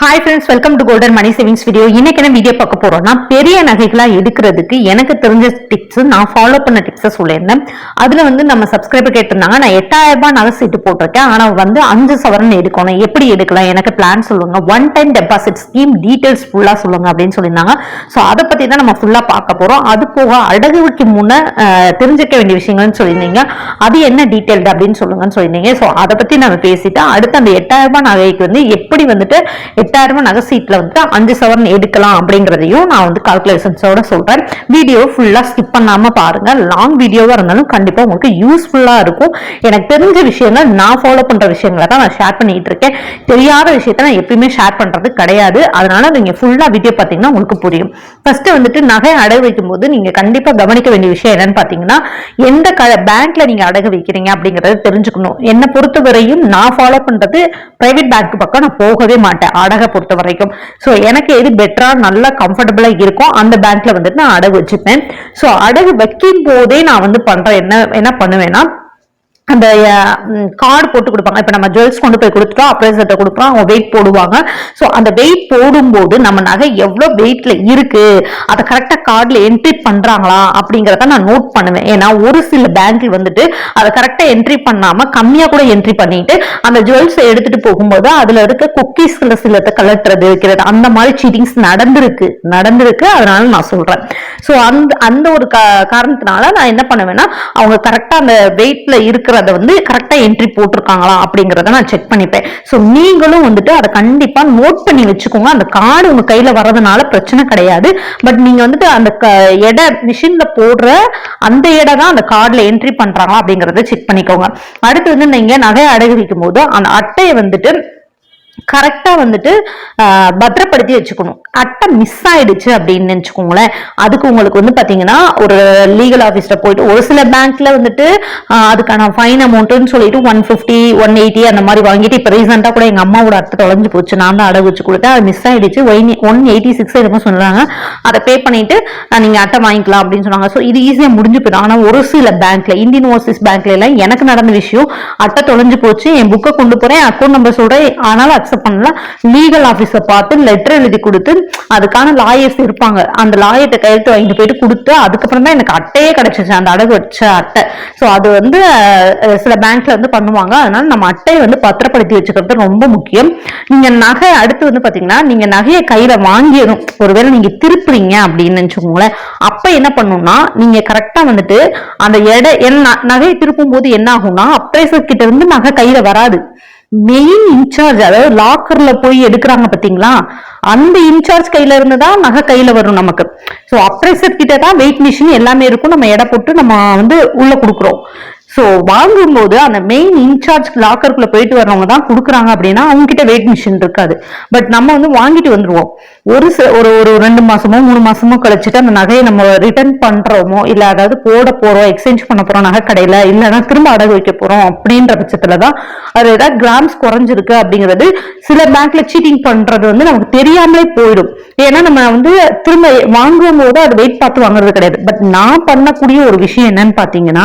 Hi friends welcome to golden money savings video இன்னைக்கு என்ன video பார்க்க போறோம்னா பெரிய நகைகளாக எடுக்கிறதுக்கு எனக்கு தெரிஞ்ச டிப்ஸ் நான் ஃபாலோ பண்ண டிப்ஸை சொல்லியிருந்தேன். அதுல வந்து நம்ம சப்ஸ்கிரைபர் கேட்டிருந்தாங்க. நான் எட்டாயிரம் ரூபாய் நகை சீட்டு போட்டிருக்கேன். ஆனா வந்து அஞ்சு சவரன் எடுக்கணும். எப்படி எடுக்கலாம்? எனக்கு பிளான் சொல்லுங்க. One time deposit scheme details ஃபுல்லா சொல்லுங்க அப்படின்னு சொல்லியிருந்தாங்க. ஸோ அதை பத்தி தான் நம்ம ஃபுல்லா பார்க்க போறோம். அது போக அடகுக்கு முன்ன தெரிஞ்சுக்க வேண்டிய விஷயங்கள்னு சொல்லியிருந்தீங்க. அது என்ன டீடைல்டு அப்படின்னு சொல்லுங்கன்னு சொல்லியிருந்தீங்க. ஸோ அதை பத்தி நம்ம பேசிட்டு அடுத்து அந்த எட்டாயிரம் ரூபாய் நகைக்கு வந்து எப்படி வந்துட்டு எட்டாயிரம் ரூபாய் நகை சீட்ல வந்து அஞ்சு சவரன் எடுக்கலாம் அப்படிங்கிறதையும் நான் வந்து கால்குலேஷன்ஸோட சொல்றேன். வீடியோ ஃபுல்லா ஸ்கிப் பண்ணாம பாருங்க. லாங் வீடியோவா இருந்தாலும் கண்டிப்பா உங்களுக்கு யூஸ்ஃபுல்லா இருக்கும். எனக்கு தெரிஞ்ச விஷயங்கள் நான் ஃபாலோ பண்ற விஷயங்களை தான் நான் ஷேர் பண்ணிட்டு இருக்கேன். தெரியாத விஷயத்த நான் எப்பயுமே ஷேர் பண்றது கிடையாது. அதனால நீங்க ஃபுல்லா வீடியோ பார்த்தீங்கன்னா உங்களுக்கு புரியும். ஃபர்ஸ்ட் வந்துட்டு நகை அடகு வைக்கும் போது நீங்க கண்டிப்பா கவனிக்க வேண்டிய விஷயம் என்னன்னு பாத்தீங்கன்னா எந்த பேங்க்ல நீங்க அடகு வைக்கிறீங்க அப்படிங்கறத தெரிஞ்சுக்கணும். என்னை பொறுத்தவரையும் நான் ஃபாலோ பண்றது பிரைவேட் பேங்க் பக்கம் நான் போகவே மாட்டேன். அடகு பொறுத்த வரைக்கும். ஸோ எனக்கு எது பெட்டரா நல்லா கம்ஃபர்டபுளா இருக்கும் அந்த பேங்க்ல வந்துட்டு நான் அடகு வச்சுப்பேன். ஸோ அடகு வைக்கும் போதே நான் வந்து பண்றேன் என்ன என்ன பண்ணுவேன்னா அந்த கார்டு போட்டு கொடுப்பாங்க. இப்போ நம்ம ஜுவல்ஸ் கொண்டு போய் கொடுத்துட்டோம் அப்ரைசர்ட்ட கொடுக்குறோம் அவங்க வெயிட் போடுவாங்க. ஸோ அந்த வெயிட் போடும்போது நம்ம நகை எவ்வளோ வெயிட்ல இருக்கு அதை கரெக்டாக கார்டில் என்ட்ரி பண்ணுறாங்களா அப்படிங்கிறத நான் நோட் பண்ணுவேன். ஏன்னா ஒரு சில பேங்க்கில் வந்துட்டு அதை கரெக்டாக என்ட்ரி பண்ணாமல் கம்மியாக கூட என்ட்ரி பண்ணிட்டு அந்த ஜுவல்ஸை எடுத்துட்டு போகும்போது அதில் இருக்க குக்கீஸ்ல சிலத்தை கலட்டுறது இருக்கிறது அந்த மாதிரி சீட்டிங்ஸ் நடந்திருக்கு. நடந்திருக்கு அதனால நான் சொல்கிறேன் ஸோ அந்த அந்த ஒரு காரணத்தினால நான் என்ன பண்ணுவேன்னா அவங்க கரெக்டாக அந்த வெயிட்ல அதை வந்து கரெக்டாக என்ட்ரி போட்டிருக்காங்களா அப்படிங்கிறத நான் செக் பண்ணிப்பேன். ஸோ நீங்களும் வந்துட்டு அதை கண்டிப்பாக நோட் பண்ணி வச்சுக்கோங்க. அந்த கார்டு உங்கள் கையில் வர்றதுனால பிரச்சனை கிடையாது. பட் நீங்கள் வந்துட்டு அந்த க- எடை மிஷின்ல போடுற அந்த எடை தான் அந்த கார்டில் என்ட்ரி பண்ணுறாங்களா அப்படிங்கிறத செக் பண்ணிக்கோங்க. அடுத்து வந்து நீங்கள் நகை அடகு வைக்கும் போது அந்த அட்டையை வந்துட்டு கரெக்டாக வந்துட்டு பத்திரப்படுத்தி வச்சுக்கணும். அட்டை மிஸ் ஆயிடுச்சு அப்படின்னு நினச்சிக்கோங்களேன். அதுக்கு உங்களுக்கு வந்து பார்த்தீங்கன்னா ஒரு லீகல் ஆஃபீஸில் போயிட்டு ஒரு சில பேங்க்கில் வந்துட்டு அதுக்கான ஃபைன் அமௌண்ட்டுன்னு சொல்லிட்டு ஒன் ஃபிஃப்டி ஒன் எயிட்டி அந்த மாதிரி வாங்கிட்டு இப்போ ரீசெண்டாக கூட எங்கள் அம்மாவோட அட்டை தொலைஞ்சு போச்சு. நான் தான் அடகு வச்சு கொடுத்தேன். அது மிஸ் ஆயிடுச்சு. ஒன் எயிட்டி சிக்ஸ் என்னமோ சொல்கிறாங்க அதை பே பண்ணிட்டு நீங்கள் அட்டை வாங்கிக்கலாம் அப்படின்னு சொன்னாங்க. ஸோ இது ஈஸியாக முடிஞ்சு போயிடும். ஆனால் ஒரு சில பேங்க்கில் இந்தியன் ஓவர்சீஸ் பேங்க்ல எல்லாம் எனக்கு நடந்த விஷயம் அட்டை தொலைஞ்சு போச்சு. என் புக்கை கொண்டு போகிறேன் அக்கௌண்ட் நம்பர் சொல்கிறேன் ஆனாலும் அக்செப்ட் பண்ணல. லீகல் ஆஃபீஸர் பார்த்து லெட்டர் எழுதி கொடுத்து அதுக்கான லாயர்ஸ் இருப்பாங்க. அந்த லாயத்தை கையெழுத்து வாங்கிட்டு போயிட்டு கொடுத்து அதுக்கப்புறம் தான் எனக்கு அட்டையே கிடைச்சிச்சு. அந்த அடகு வச்ச அட்டை. ஸோ அது வந்து சில பேங்க்ல வந்து பண்ணுவாங்க. அதனால நம்ம அட்டையை வந்து பத்திரப்படுத்தி வச்சுக்கிறது ரொம்ப முக்கியம். நீங்க நகை அடுத்து வந்து பாத்தீங்கன்னா நீங்க நகையை கையில வாங்கியதும் ஒருவேளை நீங்க திருப்புறீங்க அப்படின்னு நினைச்சுக்கோங்களேன். அப்ப என்ன பண்ணும்னா நீங்க கரெக்டா வந்துட்டு அந்த எடை என்ன நகையை திருப்பும் போது என்ன ஆகும்னா அப்ரைசர் கிட்ட இருந்து நகை கையில வராது. மெயின் இன்சார்ஜ் அதாவது லாக்கர்ல போய் எடுக்கிறாங்க பாத்தீங்களா அந்த இன்சார்ஜ் கையில இருந்து தான் நகை கையில வரும் நமக்கு. ஸோ அப்ரைசர் கிட்ட தான் வெயிட் மிஷின் எல்லாமே இருக்கும். நம்ம எடை போட்டு நம்ம வந்து உள்ள கொடுக்குறோம். ஸோ வாங்கும்போது அந்த மெயின் இன்சார்ஜ் லாக்கருக்குள்ள போயிட்டு வரவங்க தான் கொடுக்குறாங்க அப்படின்னா அவங்க கிட்ட வெயிட் மிஷின் இருக்காது. பட் நம்ம வந்து வாங்கிட்டு வந்துருவோம். ஒரு ஒரு ஒரு ரெண்டு மாசமோ மூணு மாசமோ கழிச்சுட்டு அந்த நகையை நம்ம ரிட்டர்ன் பண்றோமோ இல்ல அதாவது போட போறோம் எக்ஸ்சேஞ்ச் பண்ண போறோம் நகை கடையில இல்லைன்னா திரும்ப அடகு வைக்க போறோம் அப்படின்ற பட்சத்துல தான் அது ஏதாவது கிராம்ஸ் குறைஞ்சிருக்கு அப்படிங்கிறது சில பேங்க்ல சீட்டிங் பண்றது வந்து நமக்கு தெரியாமலே போயிடும். ஏன்னா நம்ம வந்து திரும்ப வாங்கும் போது அது வெயிட் பார்த்து வாங்குறது கிடையாது. பட் நான் பண்ணக்கூடிய ஒரு விஷயம் என்னன்னு பாத்தீங்கன்னா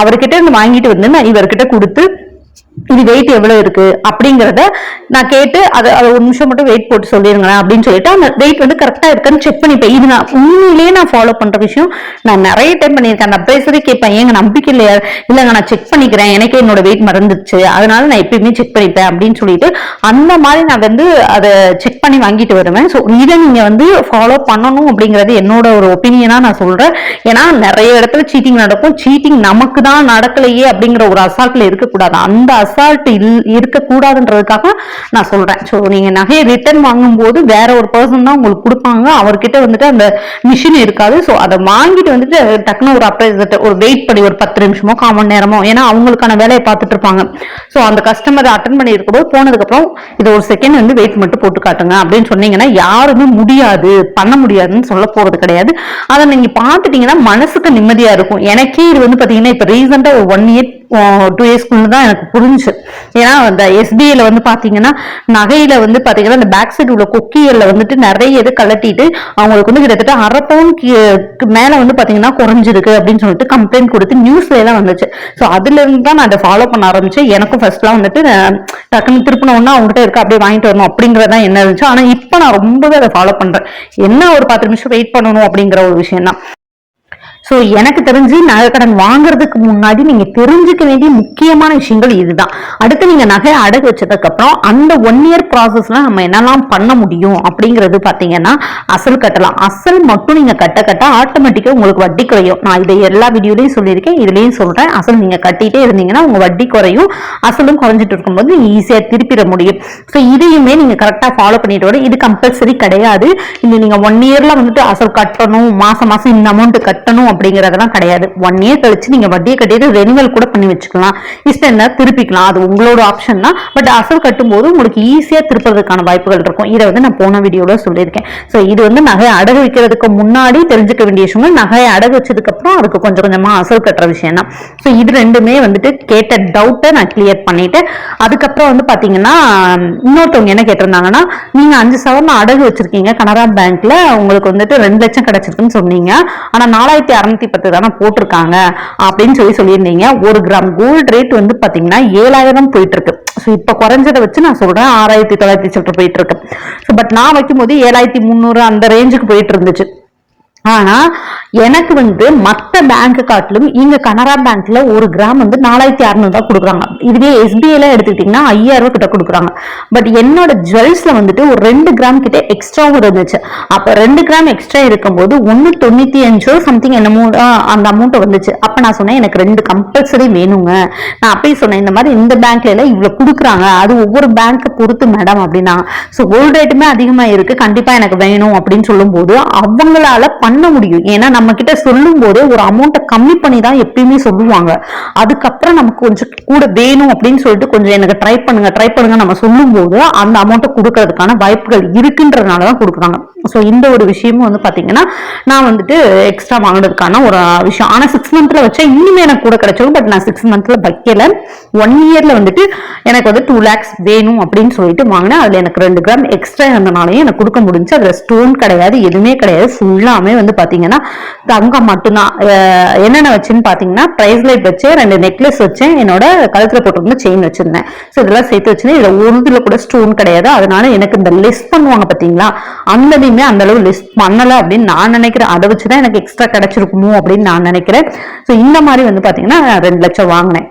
அவர்கிட்ட இருந்து வாங்கிட்டு வந்து நான் இவர்கிட்ட கொடுத்து இது வெயிட் எவ்வளவு இருக்கு? அப்படிங்கறத நான் கேட்டு அதை அதை ஒரு நிமிஷம் மட்டும் வெயிட் போட்டு சொல்லிருங்களேன் அப்படின்னு சொல்லிட்டு அந்த வெயிட் வந்து கரெக்டா இருக்கான்னு செக் பண்ணிப்பேன். இது நான் உண்மையிலேயே நான் ஃபாலோ பண்ற விஷயம். நான் நிறைய டைம் பண்ணியிருக்கேன். அந்த பேசுறதே கேட்பேன். ஏங்க நம்பிக்கை இல்லையா? இல்லைங்க நான் செக் பண்ணிக்கிறேன். எனக்கே என்னோட வெயிட் மறந்துச்சு அதனால நான் எப்பயுமே செக் பண்ணிப்பேன் அப்படின்னு சொல்லிட்டு அந்த மாதிரி நான் வந்து அதை செக் பண்ணி வாங்கிட்டு வருவேன். ஸோ இதை நீங்க வந்து ஃபாலோ பண்ணணும் அப்படிங்கிறது என்னோட ஒரு ஒப்பீனியனா நான் சொல்றேன். ஏன்னா நிறைய இடத்துல சீட்டிங் நடக்கும். சீட்டிங் நமக்கு தான் நடக்கலையே அப்படிங்கிற ஒரு அசால்ட்ல இருக்கக்கூடாது. அந்த அசால்ட் இல் இருக்கக்கூடாதுன்றதுக்காக நான் சொல்கிறேன் ஸோ நீங்கள் நகையை ரிட்டர்ன் வாங்கும்போது வேற ஒரு பர்சன் தான் உங்களுக்கு கொடுப்பாங்க. அவர்கிட்ட வந்துட்டு அந்த மிஷின் இருக்காது. ஸோ அதை வாங்கிட்டு வந்துட்டு டக்குன்னு ஒரு அப்ரைஸ் ஒரு வெயிட் பண்ணி ஒரு பத்து நிமிஷமோ கால் மணி நேரமோ ஏன்னா அவங்களுக்கான வேலையை பார்த்துட்டு இருப்பாங்க. ஸோ அந்த கஸ்டமர் அட்டன் பண்ணி இருக்கும்போது போனதுக்கப்புறம் இதை ஒரு செகண்ட் வந்து வெயிட் மட்டும் போட்டு காட்டுங்க அப்படின்னு சொன்னீங்கன்னா யாருமே முடியாது பண்ண முடியாதுன்னு சொல்ல போகிறது கிடையாது. அதை நீங்கள் பார்த்துட்டீங்கன்னா மனசுக்கு நிம்மதியாக இருக்கும். எனக்கே இது வந்து பார்த்தீங்கன்னா இப்போ ரீசெண்டாக ஒரு ஒன் இயர் டூ இயர்ஸ்க்குள்ள தான் எனக்கு புரிஞ்சு இருந்துச்சு ஏன்னா அந்த எஸ்பிஐல வந்து பாத்தீங்கன்னா நகையில வந்து பாத்தீங்கன்னா அந்த பேக் சைடு உள்ள கொக்கியல்ல வந்துட்டு நிறைய இது கலட்டிட்டு அவங்களுக்கு வந்து கிட்டத்தட்ட அரை பவுன் மேல வந்து பாத்தீங்கன்னா குறைஞ்சிருக்கு அப்படின்னு சொல்லிட்டு கம்ப்ளைண்ட் கொடுத்து நியூஸ்ல எல்லாம் வந்துச்சு. ஸோ அதுல இருந்து தான் நான் அதை ஃபாலோ பண்ண ஆரம்பிச்சேன். எனக்கும் ஃபர்ஸ்ட்லாம் வந்துட்டு நான் டக்குன்னு திருப்பினோம்னா அவங்ககிட்ட இருக்க அப்படியே வாங்கிட்டு வரணும் அப்படிங்கறதா என்ன இருந்துச்சு. ஆனா இப்போ நான் ரொம்பவே அதை ஃபாலோ பண்றேன். என்ன ஒரு பத்து நிமிஷம் வெயிட் பண்ணணும் அப்படிங்கிற ஒரு விஷயம் தான் ஸோ எனக்கு தெரிஞ்சு நகை கடன் வாங்குறதுக்கு முன்னாடி நீங்க தெரிஞ்சுக்க வேண்டிய முக்கியமான விஷயங்கள் இதுதான். அடுத்து நீங்க நகையை அடகு வச்சதுக்கு அப்புறம் அந்த ஒன் இயர் ப்ராசஸ்ல நம்ம என்னெல்லாம் பண்ண முடியும் அப்படிங்கிறது பாத்தீங்கன்னா அசல் கட்டலாம். அசல் மட்டும் நீங்க கட்ட கட்ட ஆட்டோமேட்டிக்கா உங்களுக்கு வட்டி குறையும். நான் இதை எல்லா வீடியோலையும் சொல்லியிருக்கேன் இதுலயும் சொல்றேன். அசல் நீங்க கட்டிட்டே இருந்தீங்கன்னா உங்க வட்டி குறையும். அசலும் குறைஞ்சிட்டு இருக்கும்போது நீங்க ஈஸியா திருப்பிட முடியும். ஸோ இதையுமே நீங்க கரெக்டா ஃபாலோ பண்ணிட்டு வர இது கம்பல்சரி கிடையாது. இந்த நீங்க ஒன் இயர்ல வந்துட்டு அசல் கட்டணும் மாசம் மாசம் இந்த அமௌண்ட் கட்டணும் அப்படிங்கறதெல்லாம் கிடையாது. ஒன் இயர் கழிச்சு நீங்க வட்டியை கட்டிட்டு ரெனிவல் கூட பண்ணி வச்சுக்கலாம். இஷ்டம் என்ன திருப்பிக்கலாம். அது உங்களோட ஆப்ஷன் தான். பட் அசல் கட்டும்போது உங்களுக்கு ஈஸியா திருப்புறதுக்கான வாய்ப்புகள் இருக்கும். இதை வந்து நான் போன வீடியோல சொல்லியிருக்கேன். ஸோ இது வந்து நகையை அடகு வைக்கிறதுக்கு முன்னாடி தெரிஞ்சுக்க வேண்டிய விஷயங்கள். நகையை அடகு வச்சதுக்கு அப்புறம் அதுக்கு கொஞ்சம் கொஞ்சமா அசல் கட்டுற விஷயம் தான். ஸோ இது ரெண்டுமே வந்துட்டு கேட்ட டவுட்டை நான் கிளியர் பண்ணிட்டு அதுக்கப்புறம் வந்து பாத்தீங்கன்னா இன்னொருத்தவங்க என்ன கேட்டிருந்தாங்கன்னா நீங்க அஞ்சு சவரன் அடகு வச்சிருக்கீங்க. கனரா பேங்க்ல உங்களுக்கு வந்துட்டு ரெண்டு லட்சம் கிடைச்சிருக்குன்னு சொன்னீங்க. ஆனா நாலாயிரத்தி இரநூத்தி பத்து தானே போட்டிருக்காங்க அப்படின்னு சொல்லி சொல்லியிருந்தீங்க. ஒரு கிராம் கோல்டு ரேட் வந்து பாத்தீங்கன்னா ஏழாயிரம் போயிட்டு இருக்கு ஸோ இப்போ குறைஞ்சதை வச்சு நான் சொல்றேன் ஆறாயிரத்தி தொள்ளாயிரத்தி சில்லற போயிட்டு இருக்கு ஸோ பட் நான் வைக்கும்போது ஏழாயிரத்தி முந்நூறு அந்த ரேஞ்சுக்கு போயிட்டு இருந்துச்சு ஆனா எனக்கு வந்து மத்த பேங்க் காட்டிலும் இங்க கனரா பேங்க்ல ஒரு கிராம் வந்து நாலாயிரத்தி அறுநூறு தான் கொடுக்குறாங்க. இதுவே எஸ்பிஐல எடுத்துக்கிட்டீங்கன்னா ஐயாயிரம் ரூபாய் கிட்ட கொடுக்குறாங்க. பட் என்னோட ஜுவல்ஸ்ல வந்துட்டு ஒரு ரெண்டு கிராம் கிட்ட எக்ஸ்ட்ராவும் இருந்துச்சு. அப்ப ரெண்டு கிராம் எக்ஸ்ட்ரா இருக்கும்போது ஒன்னு தொண்ணூத்தி அஞ்சோ சம்திங் என்னமோ அந்த அமௌண்ட் வந்துச்சு. அப்ப நான் சொன்னேன் எனக்கு ரெண்டு கம்பல்சரி வேணுங்க. நான் அப்பயே சொன்னேன் இந்த மாதிரி இந்த பேங்க்ல எல்லாம் இவ்வளவு கொடுக்குறாங்க. அது ஒவ்வொரு பேங்க்கை பொறுத்து மேடம் அப்படின்னா. ஸோ கோல்டு ரேட்டுமே அதிகமா இருக்கு. கண்டிப்பா எனக்கு வேணும் அப்படின்னு சொல்லும்போது அவங்களால பண்ண முடியும். ஏன்னா நம்ம கிட்ட சொல்லும் போது ஒரு அமௌண்ட்டை கம்மி பண்ணி தான் எப்பயுமே சொல்லுவாங்க. அதுக்கப்புறம் நமக்கு கொஞ்சம் கூட வேணும் அப்படின்னு சொல்லிட்டு கொஞ்சம் எனக்கு ட்ரை பண்ணுங்க ட்ரை பண்ணுங்க நம்ம சொல்லும்போது அந்த அமௌண்ட்டை கொடுக்கறதுக்கான வாய்ப்புகள் இருக்குன்றதுனால தான் கொடுக்குறாங்க. ஸோ இந்த ஒரு விஷயமும் வந்து பார்த்தீங்கன்னா நான் வந்துட்டு எக்ஸ்ட்ரா வாங்கினதுக்கான ஒரு விஷயம். ஆனால் சிக்ஸ் மந்த்ல வச்சா இன்னுமே எனக்கு கூட கிடைச்சது பட் நான் சிக்ஸ் மந்த்ல வைக்கல. ஒன் இயர்ல வந்துட்டு எனக்கு வந்து டூ லேக்ஸ் வேணும் அப்படின்னு சொல்லிட்டு வாங்கினேன். அதுல எனக்கு ரெண்டு கிராம் எக்ஸ்ட்ரா இருந்தனாலையும் எனக்கு கொடுக்க முடிஞ்சு. அதுல ஸ்டோன் கிடையாது எதுவுமே கிடையாது. ஃபுல்லாமே வந்து பாத்தீங்கன்னா தங்கம் மட்டும்தான். என்னென்ன வச்சுன்னு பார்த்தீங்கன்னா ப்ரைஸ் லைட் வச்சேன் ரெண்டு நெக்லஸ் வச்சேன் என்னோட கழுத்தில் போட்டிருந்த செயின் வச்சிருந்தேன். ஸோ இதெல்லாம் சேர்த்து வச்சிருந்தேன் இதில் ஒரு கூட ஸ்டோன் கிடையாது. அதனால எனக்கு இந்த லிஸ்ட் பண்ணுவாங்க பார்த்தீங்களா அந்ததையுமே அந்த அளவு லிஸ்ட் பண்ணல அப்படின்னு நான் நினைக்கிறேன். அதை வச்சு தான் எனக்கு எக்ஸ்ட்ரா கிடைச்சிருக்குமோ அப்படின்னு நான் நினைக்கிறேன். ஸோ இந்த மாதிரி வந்து பார்த்தீங்கன்னா ரெண்டு லட்சம் வாங்கினேன்.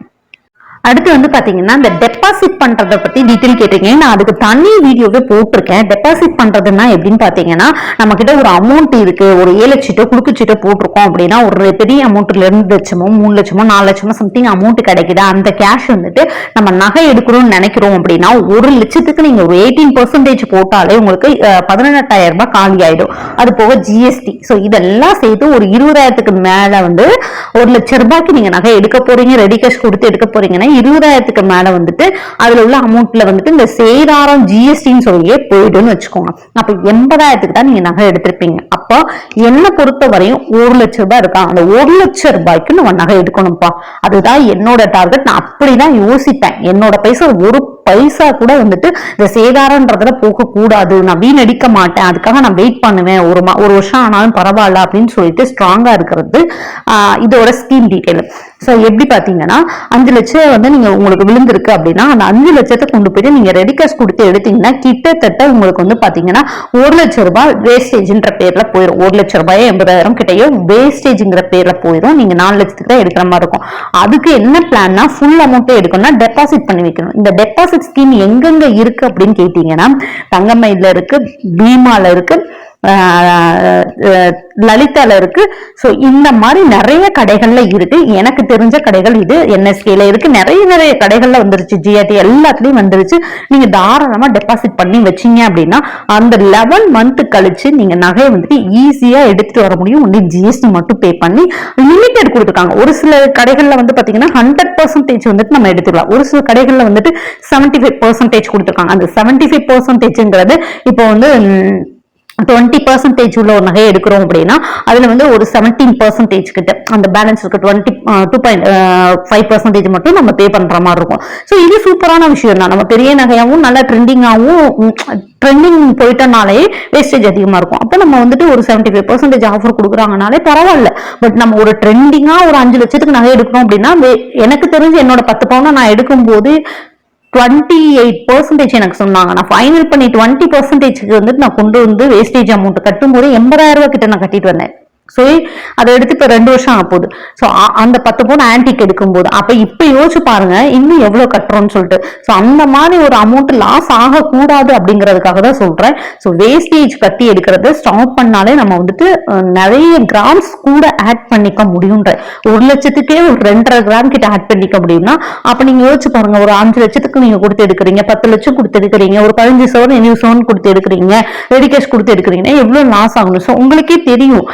அடுத்து வந்து பாத்தீங்கன்னா இந்த டெபாசிட் பண்றத பத்தி டீட்டெயில் கேட்டிருக்கீங்க. நான் அதுக்கு தனி வீடியோவே போட்டிருக்கேன். டெபாசிட் பண்றதுன்னா எப்படின்னு பாத்தீங்கன்னா நம்ம கிட்ட ஒரு அமௌண்ட் இருக்கு. ஒரு ஏழு லட்சத்தோ குடுக்குச்சீட்டோ போட்டிருக்கோம் அப்படின்னா ஒரு பெரிய அமௌண்ட்ல ரெண்டு லட்சமோ மூணு லட்சமோ நாலு லட்சமோ சம்திங் அமௌண்ட் கிடைக்குது. அந்த கேஷ் வந்துட்டு நம்ம நகை எடுக்கணும்னு நினைக்கிறோம் அப்படின்னா ஒரு லட்சத்துக்கு நீங்க ஒரு எயிட்டீன் பர்சன்டேஜ் போட்டாலே உங்களுக்கு பதினெட்டாயிரம் ரூபாய் காலி ஆயிடும். அது போக ஜிஎஸ்டி ஸோ இதெல்லாம் சேர்த்து ஒரு இருபதாயிரத்துக்கு மேல வந்து ஒரு லட்சம் ரூபாய்க்கு நீங்க நகை எடுக்க போறீங்க. ரெடி கேஷ் கொடுத்து எடுக்க போறீங்கன்னா இருபதாயிரத்துக்கு மேல வந்துட்டு அதுல உள்ள அமௌண்ட்ல வந்துட்டு இந்த சேதாரம் ஜிஎஸ்டின்னு சொல்லியே போயிடும்னு வச்சுக்கோங்க. அப்ப எண்பதாயிரத்துக்கு தான் நீங்க நகை எடுத்திருப்பீங்க. அப்போ என்ன பொறுத்த வரையும் ஒரு லட்சம் ரூபாய் இருக்கா? அந்த ஒரு லட்சம் ரூபாய்க்கு நம்ம நகை எடுக்கணும்ப்பா. அதுதான் என்னோட டார்கெட் நான் அப்படிதான் யோசிப்பேன். என்னோட பைசா ஒரு பைசா கூட வந்துட்டு இந்த சேதாரன்றதுல போக கூடாது நான் வீணடிக்க மாட்டேன். அதுக்காக நான் வெயிட் பண்ணுவேன். ஒரு ஒரு வருஷம் ஆனாலும் பரவாயில்ல அப்படின்னு சொல்லிட்டு ஸ்ட்ராங்கா இருக்கிறது இதோட ஸ்கீம் டீட்டெயில் ஸோ எப்படி பார்த்தீங்கன்னா அஞ்சு லட்சம் வந்து நீங்கள் உங்களுக்கு விழுந்திருக்கு அப்படின்னா அந்த அஞ்சு லட்சத்தை கொண்டு போயிட்டு நீங்கள் ரெடி கேஷ் கொடுத்து எடுத்தீங்கன்னா கிட்டத்தட்ட உங்களுக்கு வந்து பார்த்தீங்கன்னா ஒரு லட்சம் ரூபாய் வேஸ்டேஜ்ன்ற பேரில் போயிடும் ஒரு லட்சம் ரூபாயோ எண்பதாயிரம் கிட்டேயோ வேஸ்டேஜ்ங்கிற பேரில் போயிடும் நீங்கள் நாலு லட்சத்துக்கு தான் எடுக்கிற மாதிரி இருக்கும். அதுக்கு என்ன பிளான்னா ஃபுல் அமௌண்ட்டே எடுக்கணும்னா டெபாசிட் பண்ணி வைக்கணும். இந்த டெபாசிட் ஸ்கீம் எங்கெங்கே இருக்குது அப்படின்னு கேட்டிங்கன்னா தங்கமயில இருக்குது பீமாவில் இருக்குது லலிதால இருக்கு ஸோ இந்த மாதிரி நிறைய கடைகள்ல இருக்கு. எனக்கு தெரிஞ்ச கடைகள் இது என்எஸ்கேல இருக்கு. நிறைய நிறைய கடைகள்ல வந்துருச்சு. ஜிஆர்டி எல்லாத்துலயும் வந்துருச்சு. நீங்க தாராளமா டெபாசிட் பண்ணி வச்சீங்க அப்படின்னா அந்த லெவன் மந்த் கழிச்சு நீங்க நகையை வந்துட்டு ஈஸியா எடுத்துட்டு வர முடியும். ஒன்லி ஜிஎஸ்டி மட்டும் பே பண்ணி லிமிடெட் கொடுத்துருக்காங்க. ஒரு சில கடைகள்ல வந்து பாத்தீங்கன்னா ஹண்ட்ரட் பர்சன்டேஜ் வந்துட்டு நம்ம எடுத்துக்கலாம். ஒரு சில கடைகள்ல வந்துட்டு செவன்டி ஃபைவ் பர்சன்டேஜ் கொடுத்துருக்காங்க. அந்த செவன்டி ஃபைவ் பர்சன்டேஜ்ங்கிறது இப்போ வந்து டுவெண்ட்டி பர்சன்டேஜ் உள்ள ஒரு நகையை எடுக்கிறோம் அப்படின்னா அதுல வந்து ஒரு செவன்டீன் பர்சன்டேஜ் கிட்ட அந்த பேலன்ஸ் இருக்க twenty two point five percentage மட்டும் நம்ம பே பண்ற மாதிரி இருக்கும். ஸோ இது சூப்பரான விஷயம் தான். நம்ம பெரிய நகையாகவும் நல்லா ட்ரெண்டிங்காகவும் ட்ரெண்டிங் போயிட்டனாலே வேஸ்டேஜ் அதிகமாக இருக்கும். அப்போ நம்ம வந்துட்டு ஒரு செவன்டி ஃபைவ் பர்சன்டேஜ் ஆஃபர் கொடுக்குறாங்கனாலே பரவாயில்ல. பட் நம்ம ஒரு ட்ரெண்டிங்காக ஒரு அஞ்சு லட்சத்துக்கு நகை எடுக்கணும் அப்படின்னா வே- எனக்கு தெரிஞ்சு என்னோட பத்து பவுனை நான் எடுக்கும்போது டுவெண்ட்டி எயிட் பர்சன்டேஜ் எனக்கு சொன்னாங்க. நான் ஃபைனல் பண்ணி டுவெண்ட்டி பர்சன்டேஜ்க்கு வந்துட்டு நான் கொண்டு வந்து வேஸ்டேஜ் அமௌண்ட் கட்டும்போது எண்பதாயிரம் ரூபாய் கிட்ட நான் கட்டிட்டு வந்தேன். ஸோ அதை எடுத்து இப்போ ரெண்டு வருஷம் ஆகுது ஸோ அந்த பத்து பவுன் ஆன்டிக் எடுக்கும்போது அப்போ இப்போ யோசிச்சு பாருங்க இன்னும் எவ்வளோ கட்டுறோம்னு சொல்லிட்டு. ஸோ அந்த மாதிரி ஒரு அமௌண்ட் லாஸ் ஆகக்கூடாது அப்படிங்கிறதுக்காக தான் சொல்றேன். ஸோ வேஸ்டேஜ் கட்டி எடுக்கிறத ஸ்டாப் பண்ணாலே நம்ம வந்துட்டு நிறைய கிராம்ஸ் கூட ஆட் பண்ணிக்க முடியுன்ற ஒரு லட்சத்துக்கே ஒரு ரெண்டரை கிராம் கிட்ட ஆட் பண்ணிக்க முடியும்னா அப்போ நீங்க யோசிச்சு பாருங்க ஒரு அஞ்சு லட்சத்துக்கு நீங்க கொடுத்து எடுக்கிறீங்க பத்து லட்சம் கொடுத்து எடுக்கிறீங்க ஒரு பதினஞ்சு சவரன் இருபது சவரன் கொடுத்து எடுக்கிறீங்க ரெடி கேஷ் கொடுத்து எடுக்கிறீங்கன்னா எவ்வளவு லாஸ் ஆகணும் ஸோ உங்களுக்கே தெரியும்.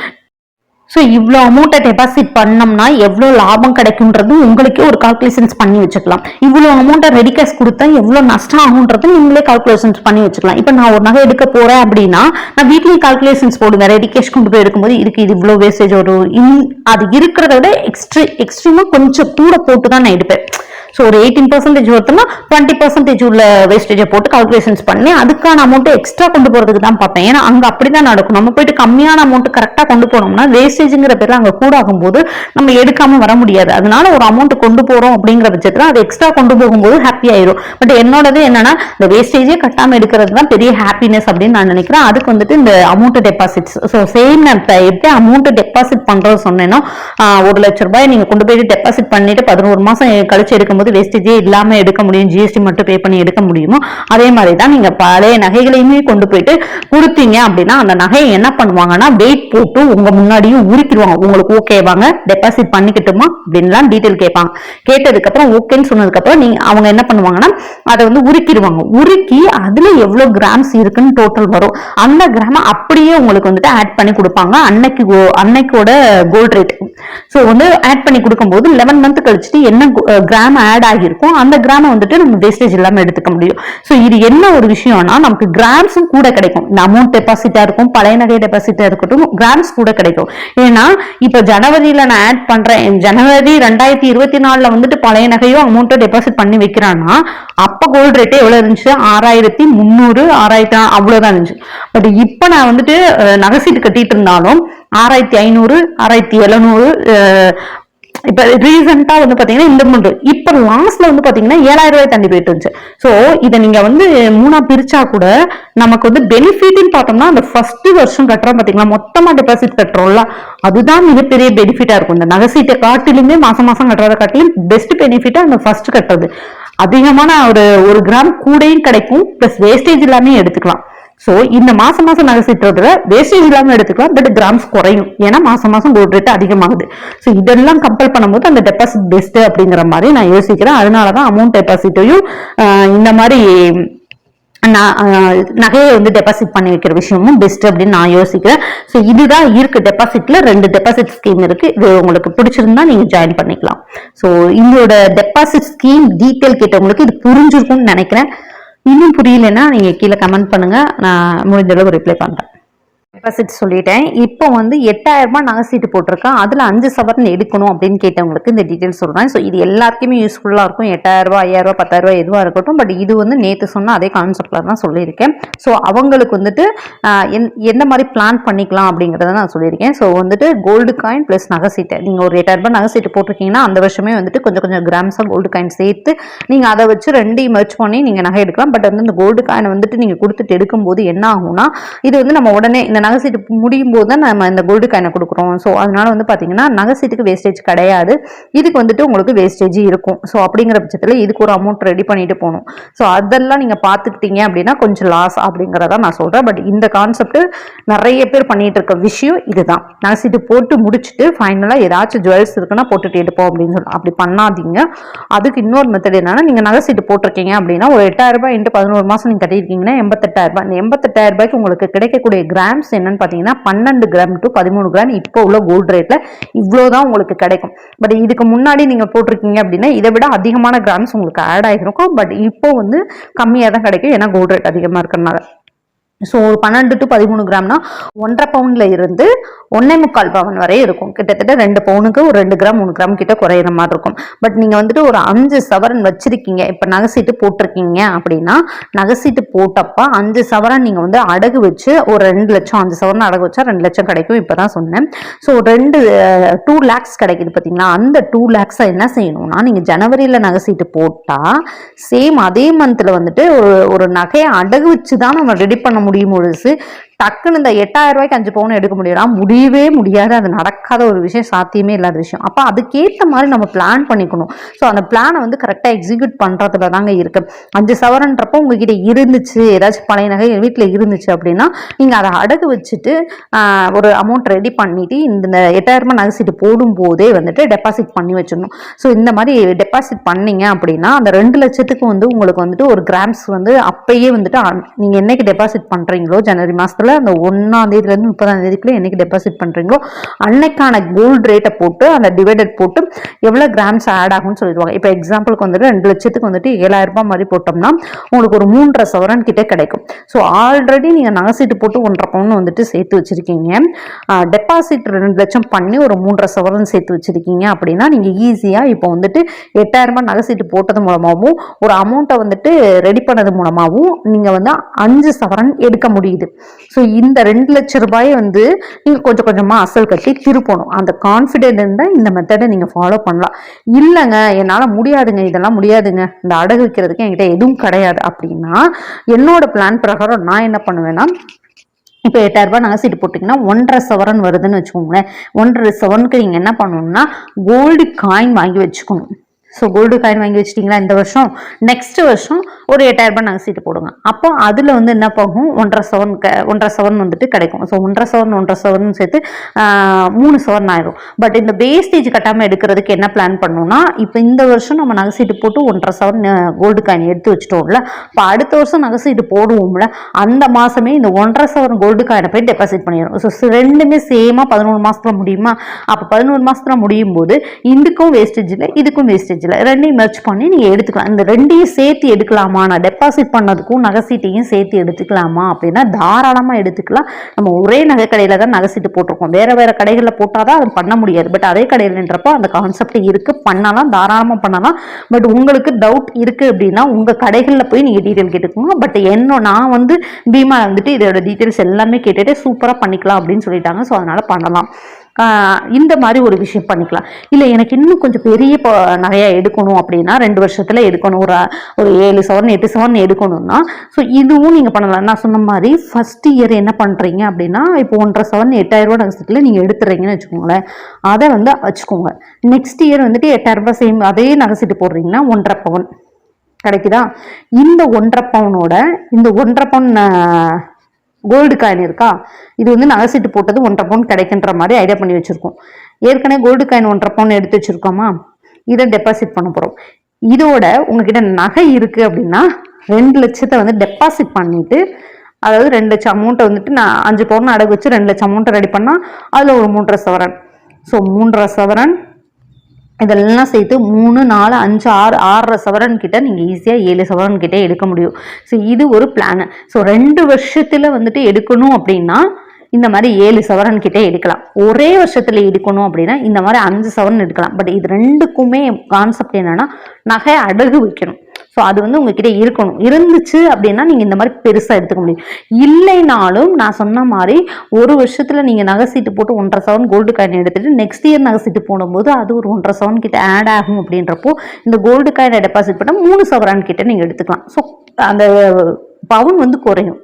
ஸோ இவ்வளோ அமௌண்ட்டை டெபாசிட் பண்ணோம்னா எவ்வளோ லாபம் கிடைக்கும்ன்றது உங்களுக்கே ஒரு கால்குலேஷன்ஸ் பண்ணி வச்சுக்கலாம். இவ்வளோ அமௌண்ட்டை ரெடி கேஷ் கொடுத்தா எவ்வளோ நஷ்டம் ஆகுன்றது நீங்களே கால்குலேஷன்ஸ் பண்ணி வச்சுக்கலாம். இப்போ நான் ஒரு நகை எடுக்க போகிறேன் அப்படின்னா நான் வீட்லயும் கால்குலேஷன்ஸ் போடுவேன். ரெடி கேஷ் கொண்டு போய் எடுக்கும்போது இதுக்கு இது இவ்வளோ வேஸ்டேஜ் வரும் இன்- அது இருக்கிறத விட எக்ஸ்ட்ரீ எக்ஸ்ட்ரீமாக கொஞ்சம் கூட போட்டு தான் நான் எடுப்பேன். ஸோ ஒரு எயிட்டீன் பர்சன்டேஜ் ஒருத்தனா டுவெண்ட்டி பர்சன்டேஜ் உள்ள வேஸ்டேஜை போட்டு கால்குலேஷன்ஸ் பண்ணி அதுக்கான அமௌண்ட்டை எக்ஸ்ட்ரா கொண்டு போகிறதுக்கு தான் பார்ப்பேன். ஏன்னா அங்கே அப்படி தான் நடக்கும். நம்ம போயிட்டு கம்மியான அமௌண்ட் கரெக்டாக கொண்டு போனோம்னா வேஸ்டேஜுங்கிற பேர் அங்கே கூட ஆகும்போது நம்ம எடுக்காமல் வர முடியாது. அதனால ஒரு அமௌண்ட் கொண்டு போகிறோம் அப்படிங்கிற பட்சத்தில் அது எக்ஸ்ட்ரா கொண்டு போகும்போது ஹாப்பி ஆயிரும். பட் என்னோடது என்னன்னா இந்த வேஸ்டேஜே கட்டாமல் எடுக்கிறது தான் பெரிய ஹாப்பினஸ் அப்படின்னு நான் நினைக்கிறேன். அதுக்கு வந்துட்டு இந்த அமௌண்ட் டெபாசிட்ஸ் ஸோ சேம் நான் எப்படி அமௌண்ட் டெபாசிட் பண்ணுறது சொன்னேன்னா ஒரு லட்ச ரூபாய் நீங்கள் கொண்டு போயிட்டு டெபாசிட் பண்ணிட்டு பதினோரு மாதம் கழிச்சு எடுக்கும்போது வேஸ்டேஜே இல்லாமல் எடுக்க முடியும் ஜிஎஸ்டி மட்டும் பே பண்ணி எடுக்க முடியுமோ அதே மாதிரி தான் நீங்கள் பழைய நகைகளையுமே கொண்டு போயிட்டு கொடுத்தீங்க அப்படின்னா அந்த நகையை என்ன பண்ணுவாங்கன்னா வெயிட் போட்டு உங்க முன்னாடியும் உரிக்கிடுவாங்க. உங்களுக்கு ஓகேவாங்க டெபாசிட் பண்ணிக்கிட்டுமா அப்படின்லாம் டீட்டெயில் கேட்பாங்க. கேட்டதுக்கப்புறம் ஓகேன்னு சொன்னதுக்கப்புறம் நீங்கள் நீங்க அவங்க என்ன பண்ணுவாங்கன்னா அதை வந்து உருக்கிடுவாங்க. உருக்கி அதுல எவ்வளோ கிராம்ஸ் இருக்குன்னு டோட்டல் வரும். அந்த கிராம அப்படியே உங்களுக்கு வந்துட்டு ஆட் பண்ணி கொடுப்பாங்க. அன்னைக்கு அன்னைக்கோட கோல்ட் ரேட் ஸோ வந்து ஆட் பண்ணி கொடுக்கும்போது லெவன் மந்த் கழிச்சுட்டு என்ன கிராம் ஆட் ஆகியிருக்கும். அந்த கிராமை வந்துட்டு நம்ம வேஸ்டேஜ் இல்லாம எடுத்துக்க முடியும். ஸோ இது என்ன ஒரு விஷயம்னா நமக்கு கிராம்ஸும் கூட கிடைக்கும். இந்த அமௌண்ட் டெபாசிட்டா இருக்கும் பழைய நகை டெபாசிட்டா இருக்கட்டும் கிராம்ஸ் கூட கிடைக்கும். ஏன்னா இப்போ ஜனவரியில நான் ஆட் பண்றேன். ஜனவரி ரெண்டாயிரத்தி இருபத்தி நாலுல வந்துட்டு பழைய நகையோ அமௌண்ட்டோ டெபாசிட் பண்ணி வைக்கிறான்னா அப்ப கோல்டு ரேட்டே எவ்வளவு இருந்துச்சு? ஆறாயிரத்தி முந்நூறு ஆறாயிரத்தி அவ்வளவுதான் இருந்துச்சு. பட் இப்ப நான் வந்துட்டு நகைசீட்டு நகை சீட்டு கட்டிட்டு இருந்தாலும் ஆறாயிரத்தி ஐநூறு ஆறாயிரத்தி எழுநூறு இப்ப ரீசெண்டா வந்து பாத்தீங்கன்னா இந்த மூன்று. இப்ப லாஸ்ட்ல வந்து பாத்தீங்கன்னா ஏழாயிரம் ரூபாய் தண்ணி போயிட்டு இருந்துச்சு. சோ இதை நீங்க வந்து மூணா பிரிச்சா கூட நமக்கு வந்து பெனிஃபிட்னு பார்த்தோம்னா அந்த ஃபர்ஸ்ட் வருஷம் கட்டுறோம் பாத்தீங்களா? மொத்தமா டெபாசிட் கட்டுறோம்ல. அதுதான் மிகப்பெரிய பெனிஃபிட்டா இருக்கும். இந்த நகைசீட்டை காட்டிலுமே மாசம் மாசம் கட்டுறத காட்டிலும் பெஸ்ட் பெனிஃபிட்டா அந்த ஃபர்ஸ்ட் கட்டுறது. அதிகமான ஒரு ஒரு கிராம் கூடையும் கிடைக்கும். பிளஸ் வேஸ்டேஜ் எல்லாமே எடுத்துக்கலாம். ஸோ இந்த மாசம் மாசம் நகை சீட்டுறதுல வேஸ்டேஜ் இல்லாமல் எடுத்துக்கலாம் பட் கிராம்ஸ் குறையும். ஏன்னா மாசம் மாசம் கோல்ட் ரேட் அதிகமாகுது. ஸோ இதெல்லாம் கம்பேர் பண்ணும்போது அந்த டெபாசிட் பெஸ்ட் அப்படிங்கிற மாதிரி நான் யோசிக்கிறேன். அதனாலதான் அமௌண்ட் டெபாசிட்டையும் இந்த மாதிரி நான் நகையை வந்து டெபாசிட் பண்ணி வைக்கிற விஷயமும் பெஸ்ட் அப்படின்னு நான் யோசிக்கிறேன். ஸோ இதுதான் இருக்கு டெபாசிட்ல ரெண்டு டெபாசிட் ஸ்கீம் இருக்கு. இது உங்களுக்கு பிடிச்சிருந்தா நீங்க ஜாயின் பண்ணிக்கலாம். ஸோ இதோட டெபாசிட் ஸ்கீம் டீட்டெயில் கேட்டவங்களுக்கு இது புரிஞ்சிருக்கும்னு நினைக்கிறேன். இன்னும் புரியலன்னா நீங்க கீழே கமெண்ட் பண்ணுங்க. நான் முடிஞ்ச ரிப்ளை பண்றேன். டெபாசிட் சொல்லிட்டேன். இப்போ வந்து எட்டாயிரம் ரூபாய் நகை சீட்டு போட்டிருக்கேன். அதில் அஞ்சு சவரன் எடுக்கணும் அப்படின்னு கேட்டவங்களுக்கு இந்த டீட்டெயில் சொல்கிறேன் ஸோ இது எல்லாருக்குமே யூஸ்ஃபுல்லாக இருக்கும். எட்டாயிரம் ரூபாய் ஐயாயிரம் ரூபாய் பத்தாயிரம் ரூபாய் எதுவாக இருக்கட்டும். பட் இது வந்து நேற்று சொன்ன அதே கான்செப்டில் தான் சொல்லியிருக்கேன். ஸோ அவங்களுக்கு வந்துட்டு எந்- எந்த மாதிரி பிளான் பண்ணிக்கலாம் அப்படிங்கிறத நான் சொல்லியிருக்கேன். ஸோ வந்துட்டு கோல்டு காயின் ப்ளஸ் நகை சீட்டை நீங்கள் ஒரு எட்டாயிரம் ரூபாய் நகை சீட்டு போட்டிருக்கீங்கன்னா அந்த வருஷமே வந்துட்டு கொஞ்சம் கொஞ்சம் கிராம்ஸாக கோல்டு காயின் சேர்த்து நீங்கள் அதை வச்சு ரெண்டையும் மர்ச் பண்ணி நீங்கள் நகை எடுக்கலாம். பட் வந்து இந்த கோல்டு காயினை வந்துட்டு நீங்கள் கொடுத்துட்டு எடுக்கும்போது என்ன ஆகும்னா இது வந்து நம்ம உடனே இந்த நகை சீட்டு முடியும் போது தான் நம்ம இந்த கோல்டு காயினை கொடுக்குறோம். ஸோ அதனால வந்து பார்த்தீங்கன்னா நகை சீட்டுக்கு வேஸ்டேஜ் கிடையாது. இதுக்கு வந்துட்டு உங்களுக்கு வேஸ்டேஜ் இருக்கும். ஸோ அப்படிங்கிற பட்சத்தில் இதுக்கு ஒரு அமௌண்ட் ரெடி பண்ணிட்டு போகணும். ஸோ அதெல்லாம் நீங்கள் பார்த்துக்கிட்டீங்க அப்படின்னா கொஞ்சம் லாஸ் அப்படிங்கிறத நான் சொல்கிறேன் பட் இந்த கான்செப்ட் நிறைய பேர் பண்ணிட்டு இருக்க விஷயம் இதுதான். நகை சீட்டு போட்டு முடிச்சுட்டு ஃபைனலாக ஏதாச்சும் ஜுவல்ஸ் இருக்குன்னா போட்டுட்டு எடுப்போம் அப்படின்னு சொல்லி அப்படி பண்ணாதீங்க. அதுக்கு இன்னொரு மெத்தட் என்னன்னா நீங்கள் நகை சீட்டு போட்டிருக்கீங்க அப்படின்னா ஒரு எட்டாயிரம் ரூபாய் இன்ட்டு பதினோரு மாதம் நீங்கள் கட்டியிருக்கீங்கன்னா எண்பத்தெட்டாயிரம் ரூபாய். இந்த எண்பத்தெட்டாயிரம் ரூபாய்க்கு உங்களுக்கு கிடைக்கக்கூடிய கிராம்ஸ் என்னன்னு பார்த்தீங்கன்னா பன்னெண்டு கிராம் டு பதிமூணு கிராம் இப்போ உள்ள கோல்டு ரேட்ல இவ்வளோதான் உங்களுக்கு கிடைக்கும். பட் இதுக்கு முன்னாடி நீங்க போட்டிருக்கீங்க அப்படின்னா இதை விட அதிகமான கிராம்ஸ் உங்களுக்கு ஆட் ஆகிருக்கும் பட் இப்போ வந்து கம்மியாக தான் கிடைக்கும். ஏன்னா கோல்டு ரேட் அதிகமாக இருக்கிறனால ஸோ ஒரு பன்னெண்டு டு பதிமூணு கிராம்னா ஒன்றரை பவுன்ல இருந்து ஒன்னே முக்கால் பவுன் வரை இருக்கும். கிட்டத்தட்ட ரெண்டு பவுனுக்கு ஒரு ரெண்டு கிராம் மூணு கிராம் கிட்ட குறையிற மாதிரி இருக்கும். பட் நீங்க வந்துட்டு ஒரு அஞ்சு சவரன் வச்சிருக்கீங்க. இப்ப நகைசீட்டு போட்டிருக்கீங்க அப்படின்னா நகைசீட்டு போட்டப்ப அஞ்சு சவரன் நீங்க வந்து அடகு வச்சு ஒரு ரெண்டு லட்சம் அஞ்சு சவரன் அடகு வச்சா ரெண்டு லட்சம் கிடைக்கும். இப்பதான் சொன்னேன். ஸோ ரெண்டு டூ லேக்ஸ் கிடைக்குது பார்த்தீங்களா அந்த டூ லேக்ஸை என்ன செய்யணும்னா நீங்கள் ஜனவரியில் நகை சீட்டு போட்டால் சேம் அதே மந்தில் வந்துட்டு ஒரு ஒரு நகையை அடகு வச்சு தான் நம்ம ரெடி பண்ண முடியும். முழுசு டக்குன்னு இந்த எட்டாயிரம் ரூபாய்க்கு அஞ்சு பவுன் எடுக்க முடியும்னா முடியவே முடியாது. அது நடக்காத ஒரு விஷயம் சாத்தியமே இல்லாத விஷயம். அப்போ அதுக்கேற்ற மாதிரி நம்ம பிளான் பண்ணிக்கணும். ஸோ அந்த பிளானை வந்து கரெக்டாக எக்ஸிக்யூட் பண்ணுறதுல தாங்க இருக்குது அஞ்சு சவரன்றப்போ உங்ககிட்ட இருந்துச்சு. ஏதாச்சும் பழைய நகை வீட்டில் இருந்துச்சு அப்படின்னா நீங்கள் அதை அடகு வச்சுட்டு ஒரு அமௌண்ட் ரெடி பண்ணிவிட்டு இந்த எட்டாயிரம் ரூபாய் நகை சீட்டு போடும்போதே வந்துட்டு டெபாசிட் பண்ணி வச்சிடணும். ஸோ இந்த மாதிரி டெபாசிட் பண்ணீங்க அப்படின்னா அந்த ரெண்டு லட்சத்துக்கு வந்து உங்களுக்கு வந்துட்டு ஒரு கிராம்ஸ் வந்து அப்பயே வந்துட்டு நீங்கள் என்னைக்கு டெபாசிட் பண்ணுறீங்களோ ஜனவரி மாதத்தில் மாசத்துல அந்த ஒன்றாம் தேதியிலேருந்து முப்பதாம் தேதிக்குள்ள என்னைக்கு டெபாசிட் பண்றீங்களோ அன்னைக்கான கோல்டு ரேட்டை போட்டு அந்த டிவைடட் போட்டு எவ்வளவு கிராம்ஸ் ஆட் ஆகும்னு சொல்லிடுவாங்க. இப்போ எக்ஸாம்பிளுக்கு வந்துட்டு ரெண்டு லட்சத்துக்கு வந்துட்டு ஏழாயிரம் ரூபாய் மாதிரி போட்டோம்னா உங்களுக்கு ஒரு மூன்றரை சவரன் கிட்ட கிடைக்கும். ஸோ ஆல்ரெடி நீங்க நகைசீட்டு போட்டு ஒன்றரை பவுன் வந்துட்டு சேர்த்து வச்சிருக்கீங்க. டெபாசிட் ரெண்டு லட்சம் பண்ணி ஒரு மூன்றரை சவரன் சேர்த்து வச்சிருக்கீங்க அப்படின்னா நீங்க ஈஸியா இப்போ வந்துட்டு எட்டாயிரம் ரூபாய் நகைசீட்டு போட்டது மூலமாகவும் ஒரு அமௌண்ட்டை வந்துட்டு ரெடி பண்ணது மூலமாகவும் நீங்க வந்து அஞ்சு சவரன் எடுக்க முடியுது. ஸோ இந்த ரெண்டு லட்சம் ரூபாயை வந்து நீங்கள் கொஞ்சம் கொஞ்சமாக அசல் கட்டி திருப்பணும். அந்த கான்ஃபிடென்ட் இருந்தால் இந்த மெத்தடை நீங்கள் ஃபாலோ பண்ணலாம். இல்லைங்க என்னால் முடியாதுங்க இதெல்லாம் முடியாதுங்க. இந்த அடகு வைக்கிறதுக்கு என்கிட்ட எதுவும் கிடையாது. அப்படின்னா என்னோட பிளான் பிரகாரம் நான் என்ன பண்ணுவேன்னா இப்போ எட்டாயிரம் ரூபாய் நகை சீட்டு போட்டிங்கன்னா ஒன்றரை சவரன் வருதுன்னு வச்சுக்கோங்களேன். ஒன்றரை சவரனுக்கு நீங்கள் என்ன பண்ணணும்னா கோல்டு காயின் வாங்கி வச்சுக்கணும். ஸோ கோல்டு காயின் வாங்கி வச்சிட்டிங்களா இந்த வருஷம்? நெக்ஸ்ட் வருஷம் ஒரு எட்டாயிரம் ரூபாய் நகை சீட்டு போடுங்க. அப்போ அதில் வந்து என்ன போகும்? ஒன்றரை சவன் க ஒன்றரை சவன் வந்துட்டு கிடைக்கும். ஸோ ஒன்றரை சவரன் ஒன்றரை சவன் சேர்த்து மூணு சவன் ஆயிரும். பட் இந்த வேஸ்டேஜ் கட்டாமல் எடுக்கிறதுக்கு என்ன பிளான் பண்ணணும்னா இப்போ இந்த வருஷம் நம்ம நகை சீட்டு போட்டு ஒன்றரை சவரன் கோல்டு காயின் எடுத்து வச்சிட்டோம்ல. இப்போ அடுத்த வருஷம் நகை சீட்டு போடுவோம்ல அந்த மாதமே இந்த ஒன்றரை சவன் கோல்டு காயினை போய் டெபாசிட் பண்ணிடும் ஸோ ரெண்டுமே சேமாக பதினோரு மாதத்தில் முடியுமா? அப்போ பதினோரு மாதத்தில் முடியும் போது இதுக்கும் வேஸ்டேஜ் இல்லை இதுக்கும் வேஸ்டேஜ் இல்லை ரெண்டையும் மெர்ச் பண்ணி நீங்கள் எடுத்துக்கலாம். இந்த ரெண்டையும் சேர்த்து எடுக்கலாமா? நான் டெபாசிட் பண்ணதுக்கும் நகை சீட்டையும் சேர்த்து எடுத்துக்கலாமா? அப்படின்னா தாராளமாக எடுத்துக்கலாம். நம்ம ஒரே நகை கடையில் தான் நகைசீட்டு போட்டிருக்கோம். வேறு வேறு கடைகளில் போட்டாதான் அதை பண்ண முடியாது. பட் அதே கடையில்ன்றப்போ அந்த கான்செப்ட் இருக்குது பண்ணலாம் தாராளமாக பண்ணலாம். பட் உங்களுக்கு டவுட் இருக்குது அப்படின்னா உங்கள் கடைகளில் போய் நீங்கள் டீட்டெயில் கேட்டுக்கோங்க. பட் என்ன நான் வந்து பீமா வந்துட்டு இதோட டீட்டெயில்ஸ் எல்லாமே கேட்டுட்டு சூப்பராக பண்ணிக்கலாம் அப்படின்னு சொல்லிட்டாங்க. ஸோ அதனால் பண்ணலாம். இந்த மாதிரி ஒரு விஷயம் பண்ணிக்கலாம். இல்லை எனக்கு இன்னும் கொஞ்சம் பெரிய ப- நகையா எடுக்கணும் அப்படின்னா ரெண்டு வருஷத்தில் எடுக்கணும். ஒரு ஒரு ஏழு சவரன் எட்டு சவரன் எடுக்கணும்னா ஸோ இதுவும் நீங்கள் பண்ணலாம். நான் சொன்ன மாதிரி ஃபஸ்ட் இயர் என்ன பண்ணுறீங்க அப்படின்னா இப்போ ஒன்றரை சவரன் எட்டாயிரம் ரூபாய் நகசத்தில் நீங்க எடுத்துறீங்கன்னு வச்சுக்கோங்களேன். அதை வந்து வச்சுக்கோங்க. நெக்ஸ்ட் இயர் வந்துட்டு எட்டாயிரரூபா சேம் அதே நகைச்சிட்டு போடுறீங்கன்னா ஒன்றரை பவன். கிடைக்குதா? இந்த ஒன்றரை பவுனோட இந்த ஒன்றரை பவுன் கோல்டு காயின் இருக்கா? இது வந்து நகைசீட்டு போட்டது ஒன்றரை பவுன் கிடைக்கின்ற மாதிரி ஐடியா பண்ணி வச்சுருக்கோம். ஏற்கனவே கோல்டு காயின் ஒன்றரை பவுன் எடுத்து வச்சுருக்கோமா? இதை டெபாசிட் பண்ண போகிறோம் இதோட உங்ககிட்ட நகை இருக்குது அப்படின்னா ரெண்டு லட்சத்தை வந்து டெபாசிட் பண்ணிவிட்டு அதாவது ரெண்டு லட்சம் அமௌண்ட்டை வந்துட்டு நான் அஞ்சு பவுன் அடகு வச்சு ரெண்டு லட்சம் அமௌண்ட்டை ரெடி பண்ணால் அதில் ஒரு மூன்றரை சவரன். ஸோ மூன்றரை சவரன் இதெல்லாம் சேர்த்து மூணு நாலு அஞ்சு ஆறு ஆறரை சவரன் கிட்ட நீங்கள் ஈஸியாக ஏழு சவரன் கிட்டே எடுக்க முடியும். ஸோ இது ஒரு பிளான் ஸோ ரெண்டு வருஷத்தில் வந்துட்டு எடுக்கணும் அப்படின்னா இந்த மாதிரி ஏழு சவரன் கிட்டே எடுக்கலாம். ஒரே வருஷத்தில் எடுக்கணும் அப்படின்னா இந்த மாதிரி அஞ்சு சவரன் எடுக்கலாம். பட் இது ரெண்டுக்குமே கான்செப்ட் என்னன்னா நகை அடகு வைக்கணும். ஸோ அது வந்து உங்ககிட்ட இருக்கணும். இருந்துச்சு அப்படின்னா நீங்கள் இந்த மாதிரி பெருசாக எடுத்துக்க முடியும். இல்லைனாலும் நான் சொன்ன மாதிரி ஒரு வருஷத்தில் நீங்கள் நகை சீட்டு போட்டு ஒன்றரை சவன் கோல்டு காயின் எடுத்துகிட்டு நெக்ஸ்ட் இயர் நகை சீட்டு போடும்போது அது ஒரு ஒன்றரை சவன் கிட்ட ஆட் ஆகும் அப்படின்றப்போ இந்த கோல்டு காயினை டெபாசிட் பண்ணால் மூணு சவரன் கிட்ட நீங்கள் எடுத்துக்கலாம். ஸோ அந்த பவுன் வந்து குறையும்.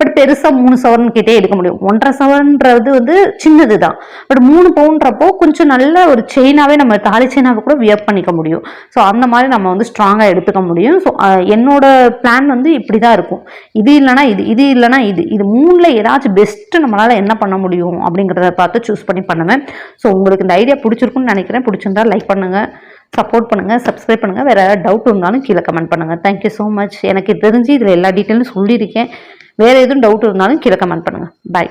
பட் பெருசா மூணு சவரன் கிட்டே எடுக்க முடியும். ஒன்றரை சவரன்றது வந்து சின்னது தான் பட் மூணு பவுன்றப்போ கொஞ்சம் நல்ல ஒரு செயினாவே நம்ம தாலி செயினாவை கூட வியர் பண்ணிக்க முடியும். ஸோ அந்த மாதிரி நம்ம வந்து ஸ்ட்ராங்காக எடுத்துக்க முடியும். ஸோ என்னோட பிளான் வந்து இப்படி தான் இருக்கும். இது இல்லைனா இது இது இல்லைனா இது. இது மூணில் ஏதாச்சும் பெஸ்ட்டு நம்மளால் என்ன பண்ண முடியும் அப்படிங்கிறத பார்த்து சூஸ் பண்ணி பண்ணுவேன். ஸோ உங்களுக்கு இந்த ஐடியா பிடிச்சிருக்குன்னு நினைக்கிறேன். பிடிச்சிருந்தா லைக் பண்ணுங்கள் சப்போர்ட் பண்ணுங்கள் சப்ஸ்கிரைப் பண்ணுங்கள் வேறு ஏதாவது டவுட் இருந்தாலும் கீழே கமெண்ட் பண்ணுங்கள் தேங்க்யூ ஸோ மச் எனக்கு தெரிஞ்சு இதில் எல்லா டீட்டெயிலும் சொல்லியிருக்கேன். வேறு எதுவும் டவுட் இருந்தாலும் கீழே கமெண்ட் பண்ணுங்கள் பாய்